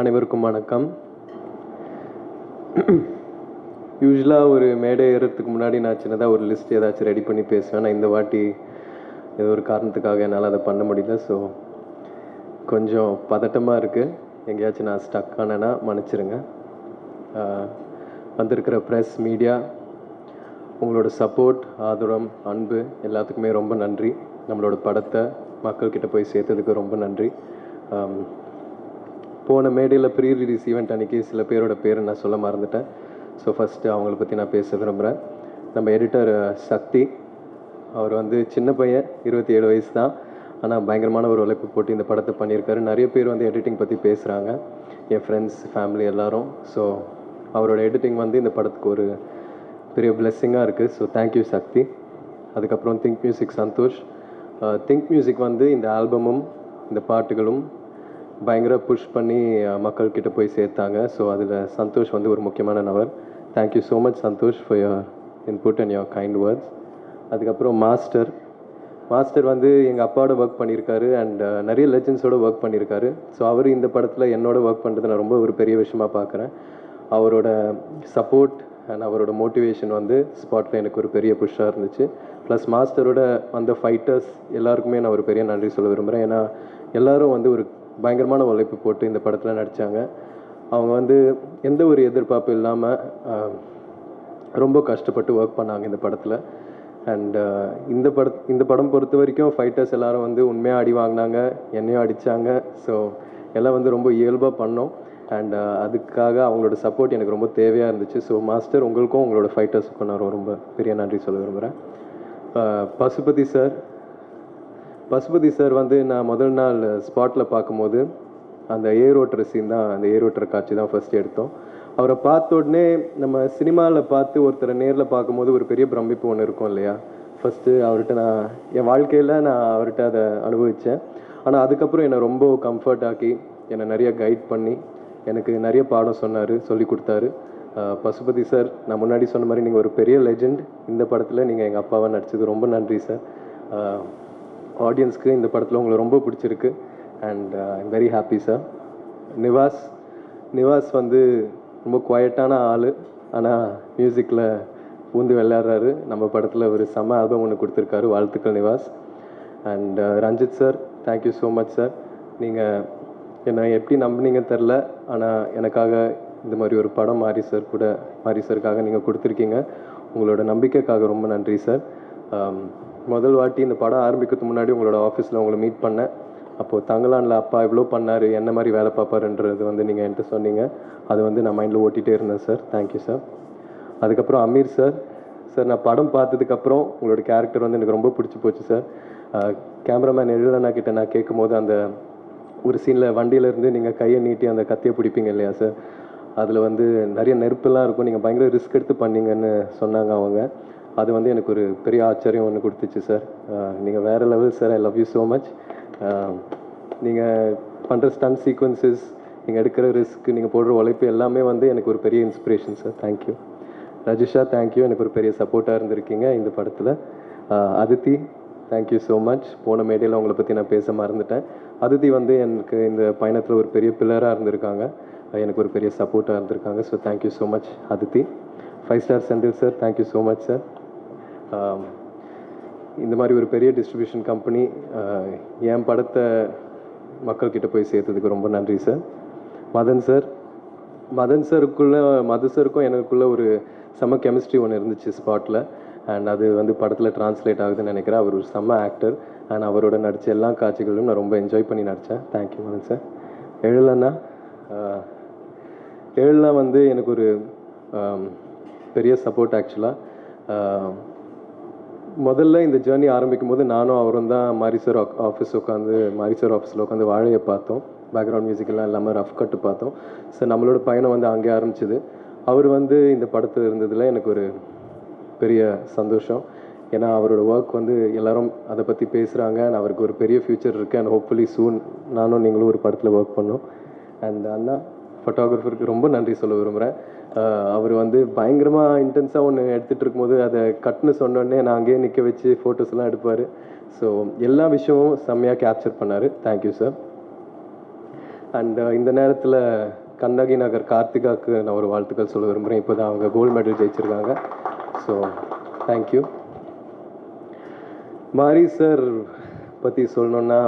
அனைவருக்கும் வணக்கம். யூஸ்வலாக ஒரு மேடை ஏறுறதுக்கு முன்னாடி நான் சின்னதாக ஒரு லிஸ்ட் ஏதாச்சும் ரெடி பண்ணி பேசுவேன். நான் இந்த வாட்டி ஏதோ ஒரு காரணத்துக்காக என்னால் அதை பண்ண முடியல. ஸோ கொஞ்சம் பதட்டமாக இருக்குது எங்கேயாச்சும் நான் ஸ்டக் ஆனேன்னா மன்னிச்சிருங்க. வந்திருக்கிற ப்ரெஸ் மீடியா உங்களோட சப்போர்ட் ஆதரம் அன்பு எல்லாத்துக்குமே ரொம்ப நன்றி. நம்மளோட படத்தை மக்கள்கிட்ட போய் சேர்த்ததுக்கு ரொம்ப நன்றி. போன மேடையில் ப்ரீ ரிலீஸ் ஈவெண்ட் அன்னைக்கு சில பேரோட பேரை நான் சொல்ல மறந்துட்டேன். ஸோ ஃபஸ்ட்டு அவங்கள பற்றி நான் பேச விரும்புகிறேன் நம்ம எடிட்டர் சக்தி. அவர் வந்து சின்ன பையன் இருபத்தி ஏழு வயசு தான். ஆனால் பயங்கரமான ஒரு உழைப்பு போட்டு இந்த படத்தை பண்ணியிருக்காரு. நிறைய பேர் வந்து எடிட்டிங் பற்றி பேசுகிறாங்க என் ஃப்ரெண்ட்ஸ் ஃபேமிலி எல்லாரும். ஸோ அவரோட எடிட்டிங் வந்து இந்த படத்துக்கு ஒரு பெரிய பிளெஸ்ஸிங்காக இருக்குது ஸோ தேங்க்யூ சக்தி. அதுக்கப்புறம் think music Santhosh. Think music வந்து இந்த ஆல்பமும் இந்த பாட்டுகளும் பயங்கர புஷ் பண்ணி மக்கள்கிட்ட போய் சேர்த்தாங்க. ஸோ அதில் சந்தோஷ் வந்து ஒரு முக்கியமான நபர். Thank you so much Santhosh for your input and your kind words அதுக்கப்புறம் மாஸ்டர் மாஸ்டர் வந்து எங்கள் அப்பாவோட ஒர்க் பண்ணியிருக்காரு அண்ட் நிறைய லெஜண்ட்ஸோட ஒர்க் பண்ணியிருக்காரு. ஸோ அவர் இந்த படத்தில் என்னோட ஒர்க் பண்ணுறது நான் ரொம்ப ஒரு பெரிய விஷயமா பார்க்குறேன் அவரோட சப்போர்ட் அண்ட் அவரோட மோட்டிவேஷன் வந்து ஸ்பாட்டில் எனக்கு ஒரு பெரிய புஷ்ஷாக இருந்துச்சு. ப்ளஸ் மாஸ்டரோட அந்த ஃபைட்டர்ஸ் எல்லாருக்குமே நான் ஒரு பெரிய நன்றி சொல்ல விரும்புகிறேன் ஏன்னா எல்லோரும் வந்து ஒரு பயங்கரமான உழைப்பு போட்டு இந்த படத்தில் நடித்தாங்க அவங்க வந்து எந்த ஒரு எதிர்பார்ப்பு இல்லாமல் ரொம்ப கஷ்டப்பட்டு ஒர்க் பண்ணாங்க இந்த படத்தில். அண்ட் இந்த பட இந்த படம் பொறுத்த வரைக்கும் ஃபைட்டர்ஸ் எல்லாரும் வந்து உண்மையாக அடி வாங்கினாங்க என்னையும் அடித்தாங்க ஸோ எல்லாம் வந்து ரொம்ப இயல்பாக பண்ணோம். அண்ட் அதுக்காக அவங்களோட சப்போர்ட் எனக்கு ரொம்ப தேவையாக இருந்துச்சு. ஸோ மாஸ்டர் உங்களுக்கும் உங்களோட ஃபைட்டர்ஸுக்கும் நான் ரொம்ப பெரிய நன்றி சொல்ல விரும்புகிறேன் பசுபதி சார் பசுபதி சார் வந்து நான் முதல் நாள் ஸ்பாட்டில் பார்க்கும்போது அந்த ஏர் ஓட்டுற சீன் தான் அந்த ஏர் ஓட்டுற காட்சி தான் ஃபஸ்ட் எடுத்தோம். அவரை பார்த்த உடனே நம்ம சினிமாவில் பார்த்து ஒருத்தரை நேரில் பார்க்கும்போது ஒரு பெரிய பிரமிப்பு ஒன்று இருக்கும் இல்லையா? ஃபஸ்ட்டு அவர்கிட்ட நான் என் வாழ்க்கையில் நான் அவர்கிட்ட அதை அனுபவித்தேன் ஆனால் அதுக்கப்புறம் என்னை ரொம்ப கம்ஃபர்ட் ஆக்கி என்னை நிறைய கைட் பண்ணி எனக்கு நிறைய பாடம் சொன்னார் சொல்லி கொடுத்தாரு. பசுபதி சார் நான் முன்னாடி சொன்ன மாதிரி நீங்கள் ஒரு பெரிய லெஜெண்ட் இந்த படத்தில் நீங்கள் எங்கள் அப்பாவை நடித்தது ரொம்ப நன்றி சார். ஆடியன்ஸ்க்கு இந்த படத்தில் உங்களை ரொம்ப பிடிச்சிருக்கு. And I'm very happy sir Nivas Nivas வந்து ரொம்ப குவைட்டான ஆள். ஆனால் மியூசிக்கில் பூந்து விளையாடுறாரு நம்ம படத்தில் ஒரு செம்ம ஆல்பம் ஒன்று கொடுத்துருக்காரு. வாழ்த்துக்கள் Nivas. And uh, Ranjith sir thank you so much sir நீங்கள் என்னை எப்படி நம்புனீங்க தெரில. ஆனால் எனக்காக இந்த மாதிரி ஒரு படம் மாரி சார் கூட மாரி சாருக்காக நீங்கள் கொடுத்துருக்கீங்க. உங்களோட நம்பிக்கைக்காக ரொம்ப நன்றி சார் முதல் வாட்டி இந்த படம் ஆரம்பிக்கிறதுக்கு முன்னாடி உங்களோட ஆஃபீஸில் உங்களை மீட் பண்ணேன். அப்போது தங்கலானில் அப்பா இவ்வளோ பண்ணார் என்ன மாதிரி வேலை பார்ப்பாருன்றது வந்து நீங்கள் என்கிட்ட சொன்னீங்க. அது வந்து நான் மைண்டில் ஓட்டிகிட்டே இருந்தேன் சார் தேங்க்யூ சார் அதுக்கப்புறம் அமீர் சார் சார் நான் படம் பார்த்ததுக்கப்புறம் உங்களோட கேரக்டர் வந்து எனக்கு ரொம்ப பிடிச்சி போச்சு சார் கேமராமேன் எழுதனா கிட்ட நான் கேட்கும்போது அந்த ஒரு சீனில் வண்டியிலேருந்து நீங்கள் கையை நீட்டி அந்த கத்தியை பிடிப்பீங்க இல்லையா சார் அதில் வந்து நிறைய நெருப்பெல்லாம் இருக்கும். நீங்கள் பயங்கர ரிஸ்க் எடுத்து பண்ணீங்கன்னு சொன்னாங்க அவங்க. அது வந்து எனக்கு ஒரு பெரிய ஆச்சரியம் ஒன்று கொடுத்துச்சு சார் நீங்கள் வேறு level sir I love you so much நீங்கள் பண்ணுற ஸ்டன் சீக்வன்சஸ் நீங்கள் எடுக்கிற ரிஸ்க் நீங்கள் போடுற உழைப்பு எல்லாமே வந்து எனக்கு ஒரு பெரிய inspiration sir thank you Rajisha thank you எனக்கு ஒரு பெரிய சப்போர்ட்டாக இருந்திருக்கீங்க இந்த படத்தில். அதித்தி தேங்க்யூ ஸோ மச் போன மேடையில் உங்களை பற்றி நான் பேச மறந்துட்டேன். அதித்தி வந்து எனக்கு இந்த பயணத்தில் ஒரு பெரிய பில்லராக இருந்திருக்காங்க. எனக்கு ஒரு பெரிய சப்போர்ட்டாக இருந்திருக்காங்க so thank you so much Adithi. Five star Senthil sir thank you so much sir இந்த மாதிரி ஒரு பெரிய டிஸ்ட்ரிபியூஷன் கம்பெனி என் படத்தை மக்கள்கிட்ட போய் சேர்த்ததுக்கு ரொம்ப நன்றி சார் மதன் சார் மதன் சாருக்குள்ள மது சருக்கும் எனக்குள்ள ஒரு செம்ம கெமிஸ்ட்ரி ஒன்று இருந்துச்சு ஸ்பாட்டில் அண்ட் அது வந்து படத்தில் டிரான்ஸ்லேட் ஆகுதுன்னு நினைக்கிறேன். அவர் ஒரு செம்ம ஆக்டர் அண்ட் அவரோட நடித்த எல்லா காட்சிகளும் நான் ரொம்ப என்ஜாய் பண்ணி நடித்தேன் தேங்க்யூ மதன் சார் எழிலண்ணா எழுலாம் வந்து எனக்கு ஒரு பெரிய சப்போர்ட் ஆக்சுவலாக முதல்ல இந்த ஜேர்னி ஆரம்பிக்கும் போது நானும் அவரும் தான் மாரி சார் ஆஃபீஸ் உட்காந்து மாரி சார் ஆஃபீஸில் உட்காந்து வாழையை பார்த்தோம். பேக்ரவுண்ட் மியூசிக்கெல்லாம் இல்லாமல் ரஃப் கட்டு பார்த்தோம். ஸோ நம்மளோட பயணம் வந்து அங்கே ஆரம்பிச்சிது. அவர் வந்து இந்த படத்தில் இருந்ததில் எனக்கு ஒரு பெரிய சந்தோஷம். ஏன்னா அவரோட ஒர்க் வந்து எல்லாரும் அதை பற்றி பேசுகிறாங்க அண்ட் அவருக்கு ஒரு பெரிய ஃப்யூச்சர் இருக்குது அண்ட் ஹோப்ஃபுல்லி சூன் நானும் நீங்களும் ஒரு படத்தில் ஒர்க் பண்ணோம். அண்ட் அண்ணா ஃபோட்டோகிராஃபருக்கு ரொம்ப நன்றி சொல்ல விரும்புகிறேன் அவர் வந்து பயங்கரமாக இன்டென்ஸாக ஒன்று எடுத்துகிட்டு இருக்கும்போது அதை கட்னு சொன்னோடனே நான் அங்கேயே நிற்க வச்சு ஃபோட்டோஸ்லாம் எடுப்பார். ஸோ எல்லா விஷயமும் செம்மையாக கேப்சர் பண்ணார். தேங்க்யூ சார் அண்ட் இந்த நேரத்தில் கண்ணகி நகர் கார்த்திகாவுக்கு நான் ஒரு வாழ்த்துக்கள் சொல்ல விரும்புகிறேன் இப்போ தான் அவங்க கோல்டு மெடல் ஜெயிச்சிருக்காங்க. So thank you Mari sir பற்றி சொல்லணுன்னா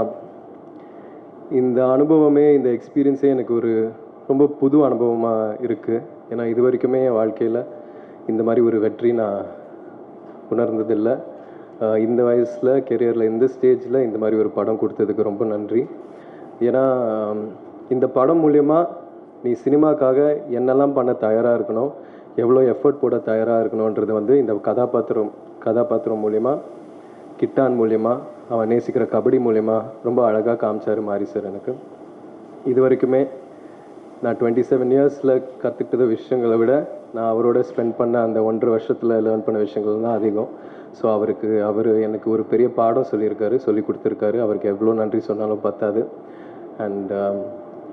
இந்த அனுபவமே இந்த எக்ஸ்பீரியன்ஸே எனக்கு ஒரு ரொம்ப புது அனுபவமாக இருக்குது ஏன்னா இது வரைக்குமே என் வாழ்க்கையில் இந்த மாதிரி ஒரு வெற்றி நான் உணர்ந்ததில்லை. இந்த வயசில் கெரியரில் இந்த ஸ்டேஜில் இந்த மாதிரி ஒரு படம் கொடுத்ததுக்கு ரொம்ப நன்றி. ஏன்னா இந்த படம் மூலயமா நீ சினிமாக்காக என்னெல்லாம் பண்ண தயாராக இருக்கணும் எவ்வளோ எஃபர்ட் போட தயாராக இருக்கணுன்றது வந்து இந்த கதாபாத்திரம் கதாபாத்திரம் மூலயமா கிட்டான் மூலயமா அவன் நேசிக்கிற கபடி மூலயமா ரொம்ப அழகாக காமிச்சார் மாரி சார் எனக்கு. இது வரைக்குமே நான் டுவெண்ட்டி செவன் இயர்ஸில் கற்றுக்கிட்ட விஷயங்களை விட நான் அவரோட ஸ்பெண்ட் பண்ண அந்த ஒன்றரை வருஷத்தில் லேர்ன் பண்ண விஷயங்கள் தான் அதிகம். ஸோ அவருக்கு அவர் எனக்கு ஒரு பெரிய பாடம் சொல்லியிருக்காரு சொல்லி கொடுத்துருக்காரு. அவருக்கு எவ்வளோ நன்றி சொன்னாலும் பத்தாது. அண்ட் um,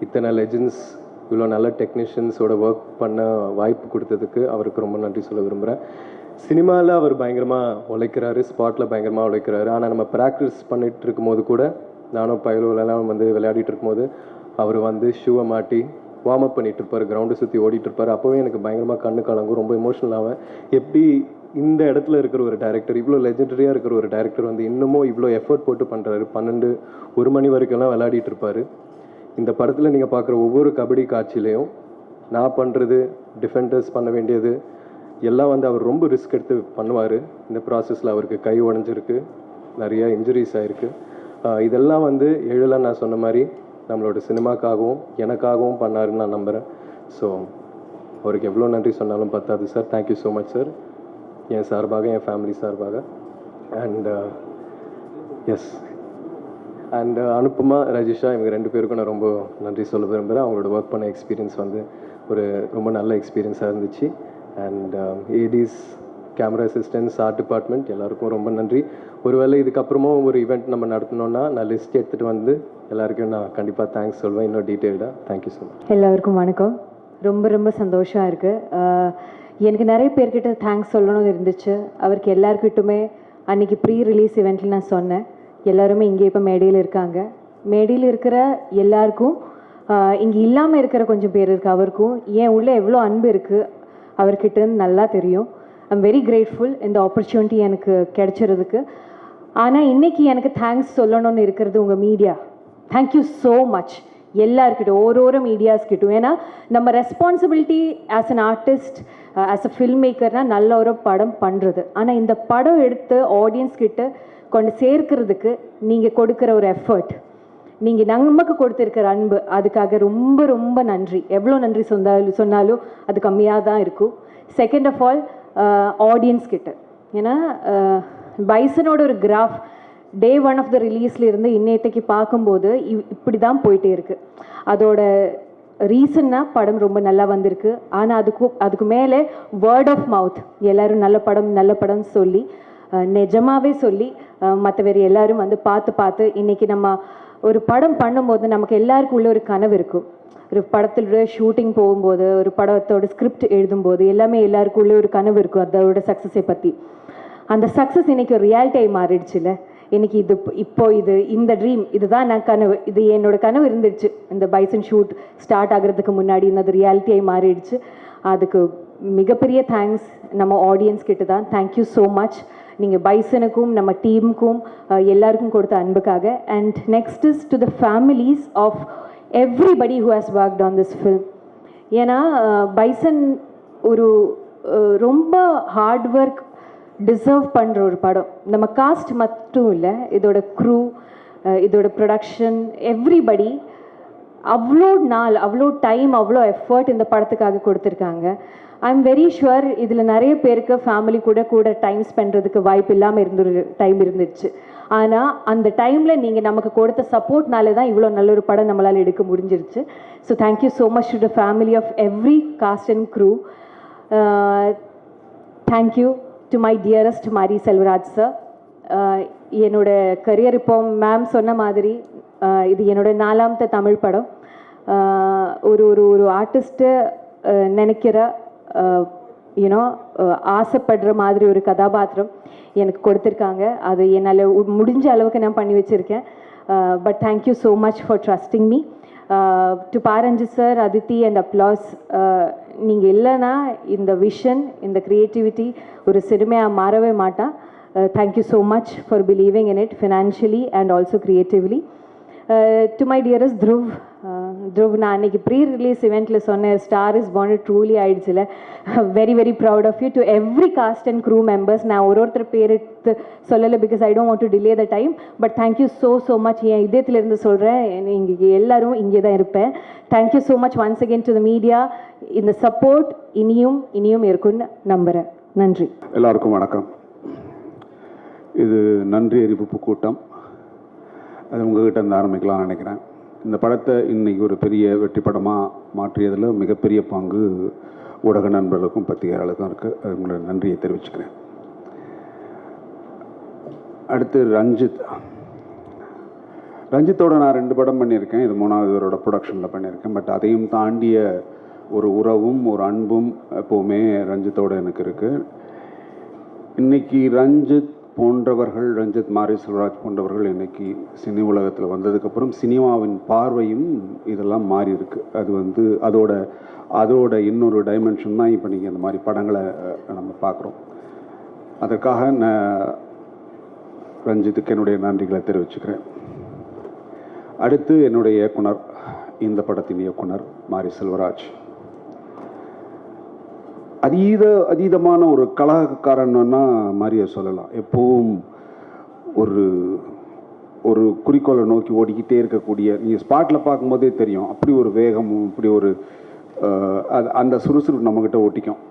இத்தனை லெஜண்ட்ஸ் இவ்வளோ நல்ல டெக்னீஷியன்ஸோட ஒர்க் பண்ண வாய்ப்பு கொடுத்ததுக்கு அவருக்கு ரொம்ப நன்றி சொல்ல விரும்புகிறேன் சினிமாவில் அவர் பயங்கரமாக உழைக்கிறாரு ஸ்பாட்டில் பயங்கரமாக உழைக்கிறாரு. ஆனால் நம்ம ப்ராக்டிஸ் பண்ணிகிட்டு இருக்கும்போது கூட நானும் பயலுவலெல்லாம் வந்து விளையாடிட்டு இருக்கும்போது அவர் வந்து ஷூவை மாட்டி வார்ம் அப் பண்ணிட்டு இருப்பார் கிரவுண்டை சுற்றி ஓடிட்டு இருப்பார் அப்போவே எனக்கு பயங்கரமாக கண்ணு கலங்கும் ரொம்ப எமோஷனல் ஆவேன் எப்படி இந்த இடத்துல இருக்கிற ஒரு டேரக்டர் இவ்வளோ லெஜெண்டரியாக இருக்கிற ஒரு டேரக்டர் வந்து இன்னமும் இவ்வளோ எஃபர்ட் போட்டு பண்ணுறாரு பன்னெண்டு ஒரு மணி வரைக்கும்லாம் விளையாடிட்டு இருப்பாரு இந்த படத்தில் நீங்கள் பார்க்குற ஒவ்வொரு கபடி காட்சியிலையும் நான் பண்ணுறது டிஃபெண்டர்ஸ் பண்ண வேண்டியது எல்லாம் வந்து அவர் ரொம்ப ரிஸ்க் எடுத்து பண்ணுவார். இந்த ப்ராசஸில் அவருக்கு கை உடஞ்சிருக்கு. நிறைய இன்ஜுரிஸ் ஆயிருக்கு. இதெல்லாம் வந்து எழில நான் சொன்ன மாதிரி நம்மளோட சினிமாக்காகவும் எனக்காகவும் பண்ணாருன்னு நான் நம்புகிறேன் ஸோ அவருக்கு எவ்வளோ நன்றி சொன்னாலும் பத்தாது sir. Thank you so much sir என் சார்பாக என் ஃபேமிலி சார்பாக. And yes and Anupama Rajisha இவங்க ரெண்டு பேருக்கும் நான் ரொம்ப நன்றி சொல்ல விரும்புகிறேன் அவங்களோட ஒர்க் பண்ண எக்ஸ்பீரியன்ஸ் வந்து ஒரு ரொம்ப நல்ல எக்ஸ்பீரியன்ஸாக இருந்துச்சு. And ADs camera assistants art department எல்லாருக்கும் ரொம்ப நன்றி. ஒருவேளை இதுக்கப்புறமும் ஒரு ஈவெண்ட் நம்ம நடத்தணும்னா நான் லிஸ்ட் எடுத்துகிட்டு வந்து எல்லாருக்கும் நான் கண்டிப்பாக தேங்க்ஸ் சொல்வேன் இன்னும் டீட்டெயில்டாக தேங்க்யூ ஸோ மச் எல்லாருக்கும் வணக்கம். ரொம்ப ரொம்ப சந்தோஷமாக இருக்குது எனக்கு நிறைய பேர்கிட்ட தேங்க்ஸ் சொல்லணும்னு இருந்துச்சு. அவருக்கு எல்லாருக்கிட்டுமே அன்றைக்கி ப்ரீ ரிலீஸ் இவெண்ட்டில் நான் சொன்னேன். எல்லாருமே இங்கே இப்போ மேடையில் இருக்காங்க. மேடையில் இருக்கிற எல்லாருக்கும் இங்கே இல்லாமல் இருக்கிற கொஞ்சம் பேர் இருக்குது அவருக்கும் ஏன் உள்ளே எவ்வளோ அன்பு இருக்குது அவர்கிட்டன்னு நல்லா தெரியும். ஐம் வெரி கிரேட்ஃபுல் இந்த ஆப்பர்ச்சுனிட்டி எனக்கு கிடைச்சிறதுக்கு ஆனால் இன்றைக்கி எனக்கு தேங்க்ஸ் சொல்லணும்னு இருக்கிறது உங்கள் media thank you so much எல்லாருக்கிட்டும் ஒரு ஒரு மீடியாஸ்கிட்டும் ஏன்னா நம்ம responsibility as an artist as a film மேக்கர்னால் நல்ல ஒரு படம் பண்ணுறது ஆனால் இந்த படம் எடுத்து ஆடியன்ஸ் கிட்ட கொண்டு சேர்க்கிறதுக்கு நீங்கள் கொடுக்குற ஒரு எஃபர்ட் நீங்கள் நமக்கு கொடுத்துருக்கிற அன்பு அதுக்காக ரொம்ப ரொம்ப நன்றி. எவ்வளோ நன்றி சொன்னாலும் சொன்னாலும் அது கம்மியாக தான் இருக்கும் செகண்ட் ஆஃப் ஆல் ஆடியன்ஸ் கிட்ட. ஏன்னா uh, பைசனோட ஒரு graph day one of the ரிலீஸ்லேருந்து இருந்து பார்க்கும்போது இவ்- இப்படி தான் போயிட்டே இருக்குது அதோட ரீசன்னாக படம் ரொம்ப நல்லா வந்திருக்கு. ஆனால் அதுக்கு அதுக்கு மேலே வேர்ட் ஆஃப் மவுத் எல்லாரும் நல்ல படம் நல்ல படம் சொல்லி நிஜமாகவே சொல்லி மற்ற வேறு எல்லாரும் வந்து பார்த்து பார்த்து இன்றைக்கி நம்ம ஒரு படம் பண்ணும்போது நமக்கு எல்லாருக்கும் உள்ள ஒரு கனவு இருக்கும். ஒரு படத்தோட ஷூட்டிங் போகும்போது ஒரு படத்தோட ஸ்கிரிப்ட் எழுதும்போது எல்லாமே எல்லாருக்கும் உள்ள ஒரு கனவு இருக்கும் அதோட சக்ஸஸை பற்றி அந்த சக்ஸஸ் இன்னைக்கு ஒரு ரியாலிட்டியாக மாறிடுச்சுல்ல இன்னைக்கு இது இப்போ இது இந்த ட்ரீம் இதுதான் நான் கனவு. இது என்னோட கனவு இருந்துச்சு இந்த பைசன் ஷூட் ஸ்டார்ட் ஆகிறதுக்கு முன்னாடி இந்த ரியாலிட்டியாக மாறிடுச்சு. அதுக்கு மிகப்பெரிய தேங்க்ஸ் நம்ம ஆடியன்ஸ் கிட்ட தான். தேங்க்யூ ஸோ மச் நீங்கள் பைசனுக்கும் நம்ம டீமுக்கும் எல்லாருக்கும் கொடுத்த அன்புக்காக. And next is to the families of everybody who has worked on this film ஏன்னா பைசன் ஒரு ரொம்ப ஹார்ட் ஒர்க் டிசர்வ் பண்ணுற ஒரு படம். நம்ம காஸ்ட் மட்டும் இல்லை இதோட க்ரூ இதோட ப்ரொடக்ஷன் எவ்ரிபடி அவ்வளோ நாள் அவ்வளோ டைம் அவ்வளோ எஃபர்ட் இந்த படத்துக்காக கொடுத்துருக்காங்க. ஐ எம் வெரி ஷுவர் இதில் நிறைய பேருக்கு ஃபேமிலி கூட கூட டைம் ஸ்பெண்ட்றதுக்கு வாய்ப்பு இல்லாமல் இருந்து டைம் இருந்துச்சு. ஆனால் அந்த டைமில் நீங்கள் நமக்கு கொடுத்த சப்போர்ட்னால தான் இவ்வளோ நல்ல ஒரு படம் நம்மளால் எடுக்க முடிஞ்சிருச்சு. So thank you so much to the family of every cast and crew thank you to my dearest Mari Selvaraj sir என்னோட கரியர் இப்போ மேம் சொன்ன மாதிரி uh, இது என்னோட நாலாமத்த தமிழ் படம். Uh, ஒரு ஒரு ஒரு ஆர்டிஸ்ட்டு uh, நினைக்கிற யூனோ ஆசைப்படுற மாதிரி ஒரு கதாபாத்திரம் எனக்கு கொடுத்துருக்காங்க. அது என்னால் முடிஞ்ச அளவுக்கு நான் பண்ணி வச்சுருக்கேன். But thank you so much for trusting me to பாரஞ்சு sir Aditi and applause நீங்கள் இல்லைன்னா இந்த விஷன் இந்த க்ரியேட்டிவிட்டி ஒரு சிறுமையாக மாறவே மாட்டா. Thank you so much for believing in it financially and also creatively to my dearest Dhruv Dhruv நான் அன்றைக்கி ப்ரீ ரிலீஸ் இவெண்ட்டில் சொன்னேன் ஸ்டார் இஸ் பாண்ட் ட்ரூலி ஆயிடுச்சுல. Very very proud of you to every cast and crew members நான் ஒரு ஒருத்தர் பேர் எடுத்து சொல்லலை because I don't want to delay the time but thank you so so much என் இதயத்திலேருந்து சொல்கிறேன் இங்கே எல்லோரும் இங்கே தான் இருப்பேன். Thank you so much once again to the media இந்த சப்போர்ட் இனியும் இனியும் இருக்கும்னு நம்புகிறேன் நன்றி. எல்லாருக்கும் வணக்கம். இது நன்றி அறிவிப்பு கூட்டம். அது உங்கள்கிட்ட இருந்து ஆரம்பிக்கலாம்னு நினைக்கிறேன். இந்த படத்தை இன்னைக்கு ஒரு பெரிய வெற்றி படமாக மாற்றியதில் மிகப்பெரிய பங்கு ஊடக நண்பர்களுக்கும் பத்திரிகையாளருக்கும் இருக்குது அது உங்களோட நன்றியை தெரிவிச்சுக்கிறேன். அடுத்து ரஞ்சித். ரஞ்சித்தோட நான் ரெண்டு படம் பண்ணியிருக்கேன். இது மூணாவது இவரோட ப்ரொடக்ஷனில் பண்ணியிருக்கேன். பட் அதையும் தாண்டிய ஒரு உறவும் ஒரு அன்பும் எப்போவுமே ரஞ்சித்தோட எனக்கு இருக்குது இன்றைக்கி ரஞ்சித் போன்றவர்கள் ரஞ்சித் மாரி செல்வராஜ் போன்றவர்கள் இன்றைக்கி சினி உலகத்தில் வந்ததுக்கப்புறம் சினிமாவின் பார்வையும் இதெல்லாம் மாறி இருக்கு. அது வந்து அதோட அதோட இன்னொரு டைமென்ஷன் தான் இப்போ நீங்கள் இந்த மாதிரி படங்களை நம்ம பார்க்குறோம் அதற்காக நான் ரஞ்சித்துக்கு என்னுடைய நன்றிகளை தெரிவிச்சுக்கிறேன். அடுத்து என்னுடைய இயக்குனர் இந்த படத்தின் இயக்குனர் மாரி செல்வராஜ். அதீத அதீதமான ஒரு கலகக்காரன்னா மாதிரியை சொல்லலாம். எப்பவும் ஒரு ஒரு குறிக்கோளை நோக்கி ஓடிக்கிட்டே இருக்கக்கூடிய நீங்கள் ஸ்பாட்டில் பார்க்கும்போதே தெரியும். அப்படி ஒரு வேகமும் இப்படி ஒரு அது அந்த சுறுசுறுப்பு நம்மக்கிட்ட ஒட்டிக்கும்.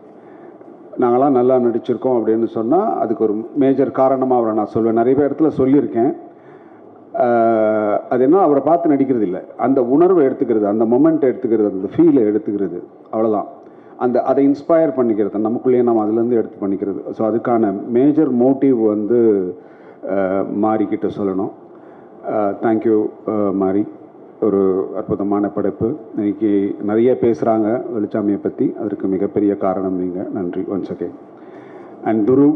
நாங்களாம் நல்லா நடிச்சிருக்கோம் அப்படின்னு சொன்னால் அதுக்கு ஒரு மேஜர் காரணமாக அவரை நான் சொல்லுவேன் நிறைய இடத்துல சொல்லியிருக்கேன். அது என்ன அவரை பார்த்து நடிக்கிறது இல்லை அந்த உணர்வை எடுத்துக்கிறது அந்த மொமெண்ட்டை எடுத்துக்கிறது அந்த ஃபீலை எடுத்துக்கிறது அவ்வளோதான் அந்த அதை இன்ஸ்பயர் பண்ணிக்கிறது நமக்குள்ளேயே நம்ம அதுலேருந்து எடுத்து பண்ணிக்கிறது. ஸோ அதுக்கான மேஜர் மோட்டிவ் வந்து ஆஹ் மாரிக்கிட்ட சொல்லணும். தேங்க்யூ மாரி. ஒரு அற்புதமான படைப்பு. இன்றைக்கி நிறைய பேசுகிறாங்க வெளிச்சாமியை பற்றி அதற்கு மிகப்பெரிய காரணம் நீங்கள் நன்றி ஒன்ஸ் ஓகே அண்ட் துரு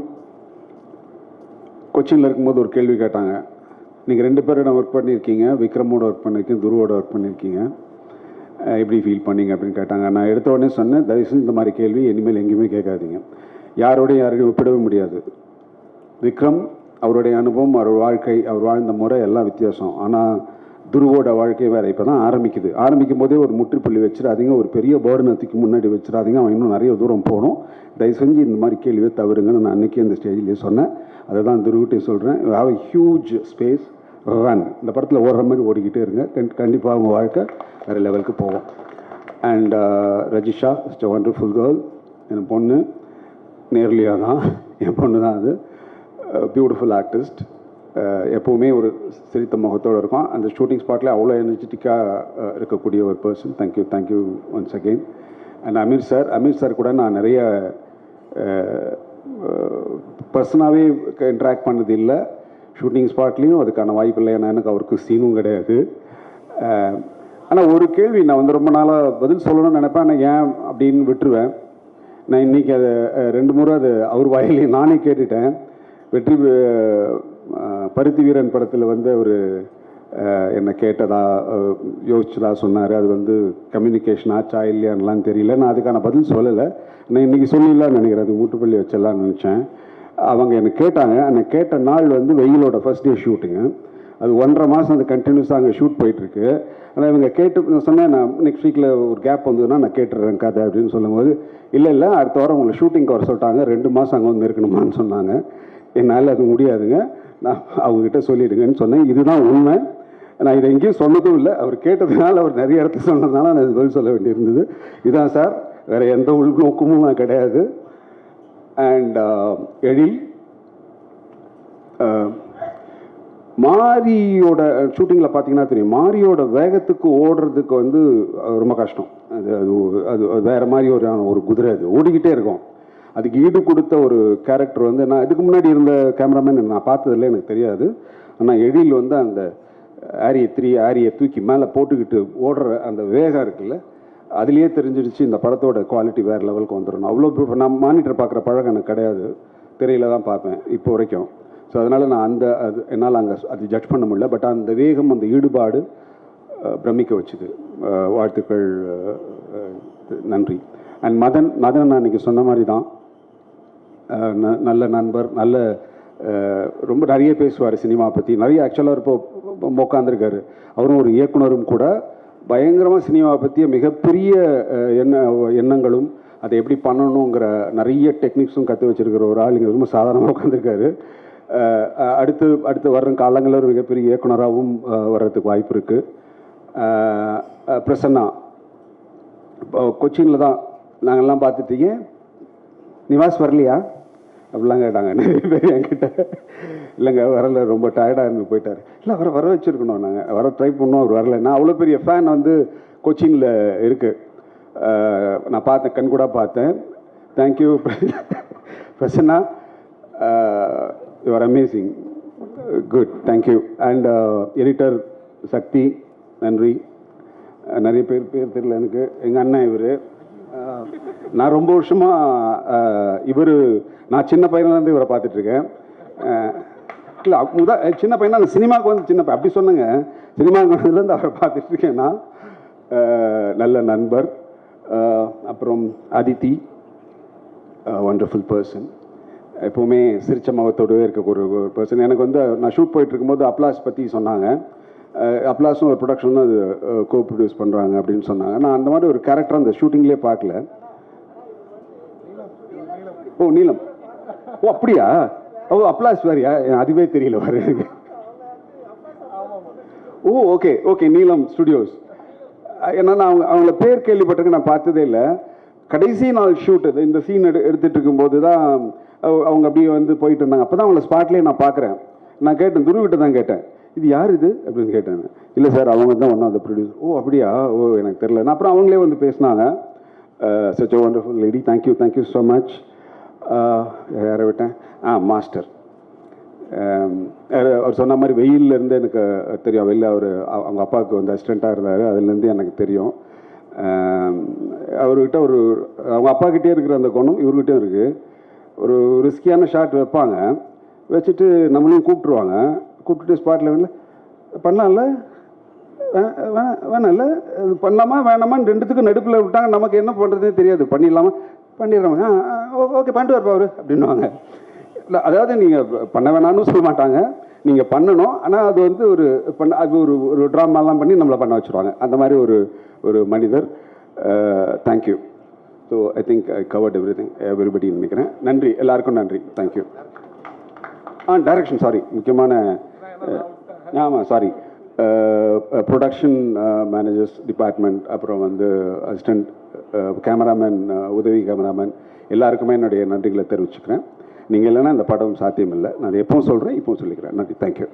கொச்சினில் இருக்கும்போது ஒரு கேள்வி கேட்டாங்க. நீங்கள் ரெண்டு பேரோட ஒர்க் பண்ணியிருக்கீங்க விக்ரமோட ஒர்க் பண்ணியிருக்கீங்க துருவோட ஒர்க் பண்ணியிருக்கீங்க எப்படி ஃபீல் பண்ணிங்க அப்படின்னு கேட்டாங்க. நான் எடுத்த உடனே சொன்னேன் தயவு செஞ்சு இந்த மாதிரி கேள்வி இனிமேல் எங்கேயுமே கேட்காதீங்க. யாரோடையும் யாரையும் ஒப்பிடவே முடியாது. விக்ரம் அவருடைய அனுபவம் அவர் வாழ்க்கை அவர் வாழ்ந்த முறை எல்லாம் வித்தியாசம். ஆனால் துருவோட வாழ்க்கை வேறு இப்போ தான் ஆரம்பிக்குது. ஆரம்பிக்கும் போதே ஒரு முற்றுப்புள்ளி வச்சிடாதீங்க ஒரு பெரிய பேர்டனை முன்னாடி வச்சிடாதீங்க. அவன் இன்னும் நிறைய தூரம் போகணும். தயவு செஞ்சு இந்த மாதிரி கேள்வியை தவறுங்கன்னு நான் அன்றைக்கி அந்த ஸ்டேஜ்லேயே சொன்னேன். அதை தான் துருவிட்டே சொல்கிறேன் have a huge space run இந்த படத்தில் ஓடுற மாதிரி ஓடிக்கிட்டே இருங்க. கண்டிப்பாக அவங்க வாழ்க்கை வேறு லெவலுக்கு போகும். And Rajisha it's a wonderful girl என் பொண்ணு நேர்லியாக தான். என் பொண்ணு தான் அது. பியூட்டிஃபுல் ஆர்டிஸ்ட் எப்போவுமே ஒரு சிரித்த முகத்தோடு இருக்கும் அந்த ஷூட்டிங் ஸ்பாட்டில் அவ்வளோ எனர்ஜெட்டிக்காக இருக்கக்கூடிய ஒரு person thank you thank you once again and Aamir sir Aamir sir கூட நான் நிறைய பர்சனாகவே இன்ட்ராக்ட் பண்ணது இல்லை. ஷூட்டிங் ஸ்பாட்லேயும் அதுக்கான வாய்ப்பு இல்லை. ஏன்னா எனக்கு அவருக்கு சீனும் கிடையாது. ஆனால் ஒரு கேள்வி நான் வந்து ரொம்ப நாளாக பதில் சொல்லணும்னு நினைப்பேன். ஆனால் ஏன் அப்படின்னு விட்டுருவேன். நான் இன்னைக்கு அதை ரெண்டு முறை அது அவர் வாயிலையும் நானே கேட்டுட்டேன். வெற்றி பருத்தி வீரன் படத்தில் வந்து அவர் என்னை கேட்டதா யோசிச்சதா சொன்னார். அது வந்து கம்யூனிகேஷன் ஆச்சா இல்லையான்லாம் தெரியல. நான் அதுக்கான பதில் சொல்லலை. நான் இன்னைக்கு சொல்லிடலாம்னு நினைக்கிறேன். அது மூட்டுப்பள்ளி வச்சிடலாம்னு நினச்சேன். அவங்க என்னை கேட்டாங்க. அந்த கேட்ட நாள் வந்து வெயிலோட ஃபர்ஸ்ட் டே ஷூட்டுங்க அது ஒன்றரை மாதம் அது கண்டினியூஸாக அங்கே ஷூட் போயிட்டுருக்கு. ஆனால் இவங்க கேட்டு நான் சொன்னேன் நான் நெக்ஸ்ட் வீக்கில் ஒரு கேப் வந்ததுன்னா நான் கேட்டுடுறேன் கதை அப்படின்னு சொல்லும்போது இல்லை இல்லை அடுத்த வாரம் உங்களை ஷூட்டிங்க்கு வர சொல்லிட்டாங்க. ரெண்டு மாதம் அங்கே வந்து இருக்கணுமான்னு சொன்னாங்க. என்னால் அது முடியாதுங்க. நான் அவங்ககிட்ட சொல்லிடுங்கன்னு சொன்னேன். இதுதான் உண்மை. நான் இதை எங்கேயும் சொன்னதும் இல்லை. அவர் கேட்டதுனால அவர் நிறைய இடத்துல சொன்னதுனால நான் இது பதில் சொல்ல வேண்டியிருந்தது. இதான் சார். வேறு எந்த உள்நோக்கமும் நான் கிடையாது. அண்ட் எழில் அஹ், மாரியோட ஷூட்டிங்கில் பார்த்தீங்கன்னா தெரியும். மாரியோட வேகத்துக்கு ஓடுறதுக்கு வந்து ரொம்ப கஷ்டம். அது அது அது அது மாதிரி ஒரு ஒரு குதிரை அது. ஓடிக்கிட்டே இருக்கும். அதுக்கு ஈடு கொடுத்த ஒரு கேரக்டர் வந்து நான் இதுக்கு முன்னாடி இருந்த கேமராமேன் நான் பார்த்ததில்ல எனக்கு தெரியாது. ஆனால் எழில் வந்து அந்த ஆரியை த்ரீ ஆரியை தூக்கி மேலே போட்டுக்கிட்டு ஓடுற அந்த வேகம் இருக்குல்ல அதுலேயே தெரிஞ்சிடுச்சு இந்த படத்தோட குவாலிட்டி வேறு லெவலுக்கு வந்துடும் அவ்வளோ இப்ப நான் மானிட்டர் பார்க்குற பழக்கம் எனக்கு கிடையாது. திரையில் தான் பார்ப்பேன் இப்போ வரைக்கும். ஸோ அதனால் நான் அந்த அது என்னால் அங்கே அது ஜட்ஜ் பண்ண முடியல. பட் அந்த வேகம் அந்த ஈடுபாடு பிரமிக்க வச்சுது. வாழ்த்துக்கள் நன்றி. அண்ட் மதன் மதன் நான் இன்றைக்கி சொன்ன மாதிரி தான். ந- நல்ல நண்பர் நல்ல ரொம்ப நிறைய பேசுவார் சினிமா பற்றி நிறைய ஆக்சுவலாக இப்போ உட்காந்துருக்காரு அவரும் ஒரு இயக்குனரும் கூட பயங்கரமாக சினிமாவை பற்றிய மிகப்பெரிய எண்ண எண்ணங்களும் அதை எப்படி பண்ணணுங்கிற நிறைய டெக்னிக்ஸும் கற்று வச்சிருக்கிற ஒரு ஆள் இங்கே ரொம்ப சாதாரணமாக உட்காந்துருக்காரு அடுத்து அடுத்து வர்ற காலங்களில் ஒரு மிகப்பெரிய இயக்குனராகவும் வர்றதுக்கு வாய்ப்பு இருக்குது பிரசன்னா. இப்போ கொச்சினில் தான் நாங்கள்லாம் பார்த்துட்டீங்க நிவாஸ் வரலையா? அப்படிலாம் கேட்டாங்க. நிறைய பேர் என்கிட்ட. இல்லைங்க வரல ரொம்ப டயர்டாக இருந்து போயிட்டார். இல்லை வர வர வச்சுருக்கணும் நாங்கள் வர ட்ரை பண்ணோம் அவர் வரல. நான் அவ்வளோ பெரிய ஃபேன் வந்து கொச்சினில் இருக்குது நான் பார்த்தேன் கண் கூட பார்த்தேன். Thank you Prasanna. Your amazing good thank you and editor Sakthi நன்றி. நிறைய பேர் பேர் தெரியல எனக்கு. எங்கள் அண்ணன் இவர். நான் ரொம்ப வருஷமாக இவர் நான் சின்ன பையன்லேருந்து இவரை பார்த்துட்ருக்கேன். இல்லை முத சின்ன பையனா அந்த சினிமாவுக்கு வந்து சின்ன பையன் அப்படி சொன்னேங்க. சினிமாவுக்கு வந்ததுலேருந்து அவரை பார்த்துட்ருக்கேன் நான். நல்ல நண்பர். அப்புறம் அதித்தி. ஒண்டர்ஃபுல் பர்சன் எப்போவுமே சிரிச்ச முகத்தோடவே இருக்க ஒரு ஒரு பர்சன் எனக்கு வந்து நான் ஷூட் போயிட்டு இருக்கும்போது அப்லாஸ் பற்றி சொன்னாங்க. அப்லாஸும் ஒரு ப்ரொடக்ஷன் தான் அது கோ ப்ரொடியூஸ் பண்ணுறாங்க அப்படின்னு சொன்னாங்க. நான் அந்த மாதிரி ஒரு கேரக்டர் அந்த ஷூட்டிங்லேயே பார்க்கல. ஓ நீலம். ஓ அப்படியா? ஓ அப்ளாஸ் வேறியா? அதுவே தெரியல வர ஓ ஓகே ஓகே நீலம் ஸ்டுடியோஸ் ஏன்னா நான் அவங்க அவங்கள பேர் கேள்விப்பட்டிருக்கேன் நான் பார்த்ததே இல்லை. கடைசி நாள் ஷூட் இது இந்த சீன் எடு எடுத்துகிட்டு இருக்கும்போது தான் அவங்க அப்படியே வந்து போயிட்டு இருந்தாங்க. அப்போ தான் அவங்கள ஸ்பாட்லேயே நான் பார்க்குறேன் நான் கேட்டேன் துருவிட்டு தான் கேட்டேன். இது யார் இது? அப்படின்னு கேட்டேன் இல்லை சார் அவங்க தான் ஒன்றா அந்த ப்ரொடியூஸ் ஓ அப்படியா? ஓ எனக்கு தெரியல. நான் அப்புறம் அவங்களே வந்து பேசினாங்க. Such a wonderful lady thank you thank you so much யாரை விட்டேன்? ஆ மாஸ்டர். அவர் சொன்ன மாதிரி வெயில்ல எனக்கு தெரியும். வெளில அவர் அவங்க அப்பாவுக்கு வந்து அசிஸ்டண்ட்டாக இருந்தார் அதுலேருந்து எனக்கு தெரியும். அவர்கிட்ட ஒரு அவங்க அப்பாக்கிட்டே இருக்கிற அந்த குணம் இவர்கிட்டயும் இருக்குது ஒரு ரிஸ்கியான ஷாட் வைப்பாங்க. வச்சுட்டு நம்மளையும் கூப்பிட்ருவாங்க கூப்பிட்டுட்டு ஸ்பாட்டில் வந்து பண்ணலாம்ல? வேணாம் வேணாம்ல? இது பண்ணலாமா? வேணாமான்னு ரெண்டுத்துக்கும் நடுப்பில் விட்டாங்க. நமக்கு என்ன பண்ணுறதுனே தெரியாது. பண்ணிடலாமா? பண்ணிடுறாங்க ஆ ஓகே பண்ணிட்டு வரப்பா அவர் அப்படின்னுவாங்க. இல்லை அதாவது நீங்கள் பண்ண வேணாம்னு சொல்ல மாட்டாங்க. நீங்கள் பண்ணணும். ஆனால் அது வந்து ஒரு பண்ண அது ஒரு ஒரு ட்ராமாலாம் பண்ணி நம்மளை பண்ண வச்சுருவாங்க. அந்த மாதிரி ஒரு ஒரு மனிதர் thank you so I think I covered everything everybody நினைக்கிறேன். நன்றி. எல்லாருக்கும் நன்றி. தேங்க்யூ ஆ டைரக்ஷன் சாரி முக்கியமான ஆமாம் சாரி ப்ரொடக்ஷன் மேனேஜர்ஸ் டிபார்ட்மெண்ட் அப்புறம் வந்து அசிஸ்டண்ட் கேமராமேன் உதவி கேமராமேன் எல்லாருக்குமே என்னுடைய நன்றிகளை தெரிவிச்சுக்கிறேன். நீங்கள் இல்லைன்னா இந்த படம் சாத்தியம் இல்லை நான் எப்பவும் சொல்கிறேன் இப்பவும் சொல்லிக்கிறேன். நன்றி. தேங்க்யூ